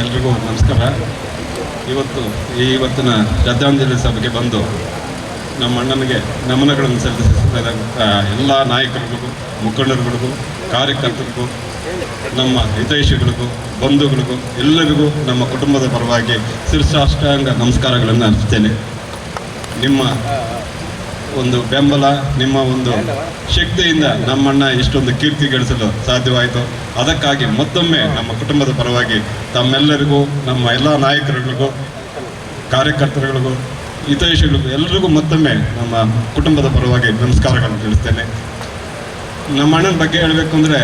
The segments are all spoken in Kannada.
ಎಲ್ರಿಗೂ ನಮಸ್ಕಾರ. ಇವತ್ತು ಈ ಇವತ್ತಿನ ಶ್ರದ್ಧಾಂಜಲಿ ಸಭೆಗೆ ಬಂದು ನಮ್ಮ ಅಣ್ಣನಿಗೆ ನಮನಗಳನ್ನು ಸಲ್ಲಿಸಿದ ಎಲ್ಲ ನಾಯಕರುಗಳಿಗೂ ಮುಖಂಡರುಗಳಿಗೂ, ಕಾರ್ಯಕರ್ತರಿಗೂ, ನಮ್ಮ ಹಿತೈಷಿಗಳಿಗೂ, ಬಂಧುಗಳಿಗೂ, ಎಲ್ಲರಿಗೂ ನಮ್ಮ ಕುಟುಂಬದ ಪರವಾಗಿ ಶಿರ್ಷಾಷ್ಟಾಂಗ ನಮಸ್ಕಾರಗಳನ್ನು ಅರ್ಪಿಸ್ತೇನೆ. ನಿಮ್ಮ ಒಂದು ಬೆಂಬಲ, ನಿಮ್ಮ ಒಂದು ಶಕ್ತಿಯಿಂದ ನಮ್ಮಣ್ಣ ಇಷ್ಟೊಂದು ಕೀರ್ತಿ ಗಳಿಸಲು ಸಾಧ್ಯವಾಯಿತು. ಅದಕ್ಕಾಗಿ ಮತ್ತೊಮ್ಮೆ ನಮ್ಮ ಕುಟುಂಬದ ಪರವಾಗಿ ತಮ್ಮೆಲ್ಲರಿಗೂ, ನಮ್ಮ ಎಲ್ಲ ನಾಯಕರುಗಳಿಗೂ, ಕಾರ್ಯಕರ್ತರುಗಳಿಗೂ, ಹಿತೈಷಿಗಳಿಗೂ ಎಲ್ಲರಿಗೂ ಮತ್ತೊಮ್ಮೆ ನಮ್ಮ ಕುಟುಂಬದ ಪರವಾಗಿ ನಮಸ್ಕಾರಗಳನ್ನು ತಿಳಿಸ್ತೇನೆ. ನಮ್ಮ ಅಣ್ಣನ ಬಗ್ಗೆ ಹೇಳಬೇಕು ಅಂದರೆ,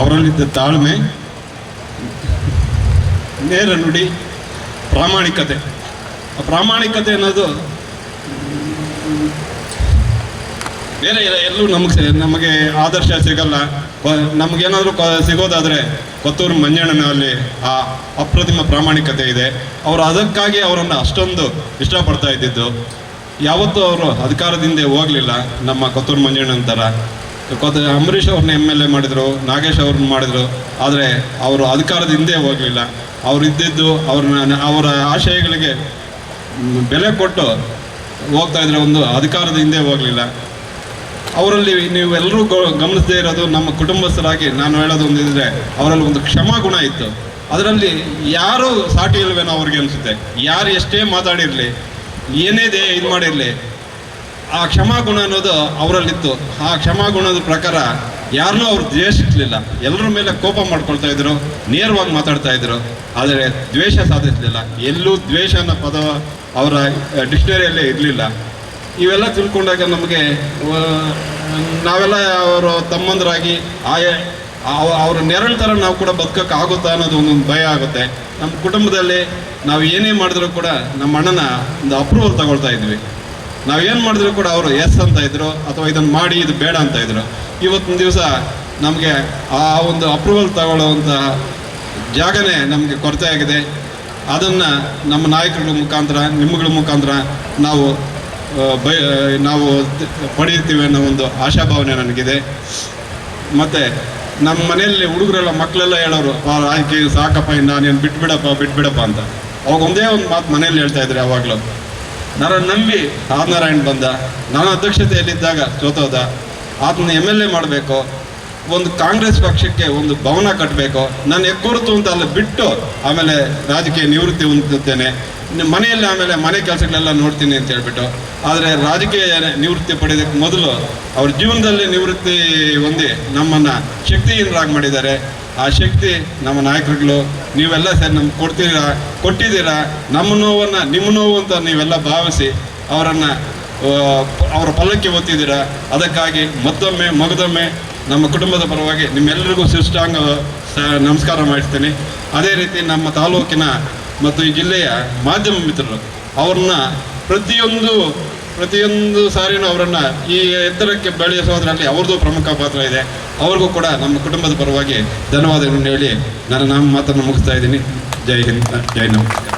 ಅವರಲ್ಲಿದ್ದ ತಾಳ್ಮೆ, ನೇರ ನುಡಿ, ಪ್ರಾಮಾಣಿಕತೆ. ಪ್ರಾಮಾಣಿಕತೆ ಅನ್ನೋದು ಬೇರೆ ಎಲ್ಲ- ನಮಗೆ ನಮಗೆ ಆದರ್ಶ ಸಿಗಲ್ಲ. ನಮಗೇನಾದರೂ ಸಿಗೋದಾದರೆ ಕೊತ್ತೂರು ಮಂಜಣ್ಣನಲ್ಲಿ ಆ ಅಪ್ರತಿಮ ಪ್ರಾಮಾಣಿಕತೆ ಇದೆ. ಅವರು ಅದಕ್ಕಾಗಿ ಅವರನ್ನು ಅಷ್ಟೊಂದು ಇಷ್ಟಪಡ್ತಾ ಇದ್ದಿದ್ದು. ಯಾವತ್ತೂ ಅವರು ಅಧಿಕಾರದಿಂದ ಹೋಗಲಿಲ್ಲ ನಮ್ಮ ಕೊತ್ತೂರು ಮಂಜಣ್ಣನ ಥರ. ಕೊತ್ತ ಅಂಬರೀಷ್ ಅವ್ರನ್ನ ಎಂ ಎಲ್ ಎ ಮಾಡಿದರು, ನಾಗೇಶ್ ಅವ್ರನ್ನ ಮಾಡಿದರು, ಆದರೆ ಅವರು ಅಧಿಕಾರದಿಂದ ಹೋಗಲಿಲ್ಲ. ಅವರು ಇದ್ದಿದ್ದು ಅವ್ರನ್ನ ಅವರ ಆಶಯಗಳಿಗೆ ಬೆಲೆ ಕೊಟ್ಟು ಹೋಗ್ತಾ ಇದ್ರೆ ಒಂದು ಅಧಿಕಾರದ ಹಿಂದೆ ಹೋಗಲಿಲ್ಲ. ಅವರಲ್ಲಿ ನೀವೆಲ್ಲರೂ ಗಮನಿಸದೇ ಇರೋದು ನಮ್ಮ ಕುಟುಂಬಸ್ಥರಾಗಿ ನಾನು ಹೇಳೋದು ಒಂದಿದ್ರೆ, ಅವರಲ್ಲಿ ಒಂದು ಕ್ಷಮಾ ಗುಣ ಇತ್ತು. ಅದರಲ್ಲಿ ಯಾರು ಸಾಟಿ ಇಲ್ವೇನೋ ಅವ್ರಿಗೆ ಅನಿಸುತ್ತೆ. ಯಾರು ಎಷ್ಟೇ ಮಾತಾಡಿರಲಿ, ಏನೇ ದೇ, ಇದು ಮಾಡಿರಲಿ, ಆ ಕ್ಷಮಾ ಗುಣ ಅನ್ನೋದು ಅವರಲ್ಲಿತ್ತು. ಆ ಕ್ಷಮಾ ಗುಣದ ಪ್ರಕಾರ ಯಾರನ್ನೂ ಅವ್ರು ದ್ವೇಷಿಸಲಿಲ್ಲ ಎಲ್ಲರ ಮೇಲೆ ಕೋಪ ಮಾಡ್ಕೊಳ್ತಾ ಇದ್ರು, ನೇರವಾಗಿ ಮಾತಾಡ್ತಾ ಇದ್ರು. ಆದರೆ ದ್ವೇಷ ಸಾಧಿಸಲಿಲ್ಲ. ಎಲ್ಲೂ ದ್ವೇಷ ಅನ್ನೋ ಪದ ಅವರ ಡಿಕ್ಷನರಿಯಲ್ಲೇ ಇರಲಿಲ್ಲ. ಇವೆಲ್ಲ ತಿಳ್ಕೊಂಡಾಗ ನಮಗೆ ನಾವೆಲ್ಲ ಅವರು ತಮ್ಮಂದರಾಗಿ ಆಯ, ಅವ- ಅವ್ರ ನೆರಳು ಥರ ನಾವು ಕೂಡ ಬದುಕೋಕ್ಕಾಗುತ್ತಾ ಅನ್ನೋದು ಒಂದೊಂದು ಭಯ ಆಗುತ್ತೆ. ನಮ್ಮ ಕುಟುಂಬದಲ್ಲಿ ನಾವು ಏನೇ ಮಾಡಿದ್ರು ಕೂಡ ನಮ್ಮ ಅಣ್ಣನ ಒಂದು ಅಪ್ರೂವಲ್ ತಗೊಳ್ತಾ ಇದ್ವಿ. ಏನು ಮಾಡಿದ್ರು ಕೂಡ ಅವರು ಎಸ್ ಅಂತ ಇದ್ರು, ಅಥವಾ ಇದನ್ನು ಮಾಡಿ, ಇದು ಬೇಡ ಅಂತ ಇದ್ರು. ಇವತ್ತಿನ ದಿವಸ ನಮಗೆ ಆ ಒಂದು ಅಪ್ರೂವಲ್ ತಗೊಳ್ಳುವಂತಹ ಜಾಗನೇ ನಮಗೆ ಕೊರತೆ ಆಗಿದೆ. ಅದನ್ನು ನಮ್ಮ ನಾಯಕರುಗಳ ಮುಖಾಂತರ, ನಿಮ್ಮಗಳ ಮುಖಾಂತರ ನಾವು ಬಯ ನಾವು ಪಡೆಯುತ್ತೀವಿ ಅನ್ನೋ ಒಂದು ಆಶಾಭಾವನೆ ನನಗಿದೆ. ಮತ್ತು ನಮ್ಮ ಮನೆಯಲ್ಲಿ ಹುಡುಗರೆಲ್ಲ ಮಕ್ಕಳೆಲ್ಲ ಹೇಳೋರು "ಆ, ಆಯ್ಕೆ ಸಾಕಪ್ಪ ನಾನೇನು ಬಿಟ್ಬಿಡಪ್ಪ ಬಿಟ್ಬಿಡಪ್ಪ ಅಂತ. ಅವಾಗ ಒಂದೇ ಒಂದು ಮಾತು ಮನೆಯಲ್ಲಿ ಹೇಳ್ತಾ ಇದ್ರು ಯಾವಾಗಲೂ. ನನ್ನ ನಂಬಿ ಆದಿನಾರಾಯಣ್ ಬಂದ. ನಾನು ಅಧ್ಯಕ್ಷತೆಯಲ್ಲಿದ್ದಾಗ ಸೋತೋದ. ಆತನ ಎಂ ಎಲ್ ಎ ಮಾಡಬೇಕು. ಒಂದು ಕಾಂಗ್ರೆಸ್ ಪಕ್ಷಕ್ಕೆ ಒಂದು ಭವನ ಕಟ್ಟಬೇಕು ನಾನು ಎಕ್ಕೊರತು ಅಂತ ಅಲ್ಲಿ ಬಿಟ್ಟು ಆಮೇಲೆ ರಾಜಕೀಯ ನಿವೃತ್ತಿ ಹೊಂದುತ್ತೇನೆ. ಮನೆಯಲ್ಲಿ ಆಮೇಲೆ ಮನೆ ಕೆಲಸಗಳೆಲ್ಲ ನೋಡ್ತೀನಿ ಅಂತ ಹೇಳ್ಬಿಟ್ಟು. ಆದರೆ ರಾಜಕೀಯ ನಿವೃತ್ತಿ ಪಡೆಯೋದಕ್ಕೆ ಮೊದಲು ಅವ್ರ ಜೀವನದಲ್ಲಿ ನಿವೃತ್ತಿ ಹೊಂದಿ ನಮ್ಮನ್ನು ಶಕ್ತಿಹೀನರಾಗಿ ಮಾಡಿದ್ದಾರೆ. ಆ ಶಕ್ತಿ ನಮ್ಮ ನಾಯಕರುಗಳು, ನೀವೆಲ್ಲ ಸರಿ ನಮ್ಗೆ ಕೊಡ್ತೀರಾ, ಕೊಟ್ಟಿದ್ದೀರಾ, ನಮ್ಮ ನೋವನ್ನು, ನಿಮ್ಮ ನೋವು ಅಂತ ನೀವೆಲ್ಲ ಭಾವಿಸಿ ಅವರನ್ನು ಅವರ ಪಲ್ಲಕ್ಕೆ ಓದ್ತಿದ್ದೀರಾ ಅದಕ್ಕಾಗಿ ಮತ್ತೊಮ್ಮೆ, ಮಗದೊಮ್ಮೆ ನಮ್ಮ ಕುಟುಂಬದ ಪರವಾಗಿ ನಿಮ್ಮೆಲ್ಲರಿಗೂ ಶಿಷ್ಟಾಂಗ ನಮಸ್ಕಾರ ಮಾಡಿಸ್ತೀನಿ. ಅದೇ ರೀತಿ ನಮ್ಮ ತಾಲೂಕಿನ ಮತ್ತು ಈ ಜಿಲ್ಲೆಯ ಮಾಧ್ಯಮ ಮಿತ್ರರು, ಅವ್ರನ್ನ ಪ್ರತಿಯೊಂದು ಪ್ರತಿಯೊಂದು ಸಾರಿನೂ ಅವರನ್ನು ಈ ಎತ್ತರಕ್ಕೆ ಬೆಳೆಸೋದ್ರಲ್ಲಿ ಅವ್ರದ್ದು ಪ್ರಮುಖ ಪಾತ್ರ ಇದೆ. ಅವ್ರಿಗೂ ಕೂಡ ನಮ್ಮ ಕುಟುಂಬದ ಪರವಾಗಿ ಧನ್ಯವಾದಗಳನ್ನು ಹೇಳಿ ನಾನು ನಮ್ಮ ಮಾತನ್ನು ಮುಗಿಸ್ತಾ ಇದ್ದೀನಿ. ಜೈ ಹಿಂದ್, ಜೈ ನಮಸ್ಕಾರ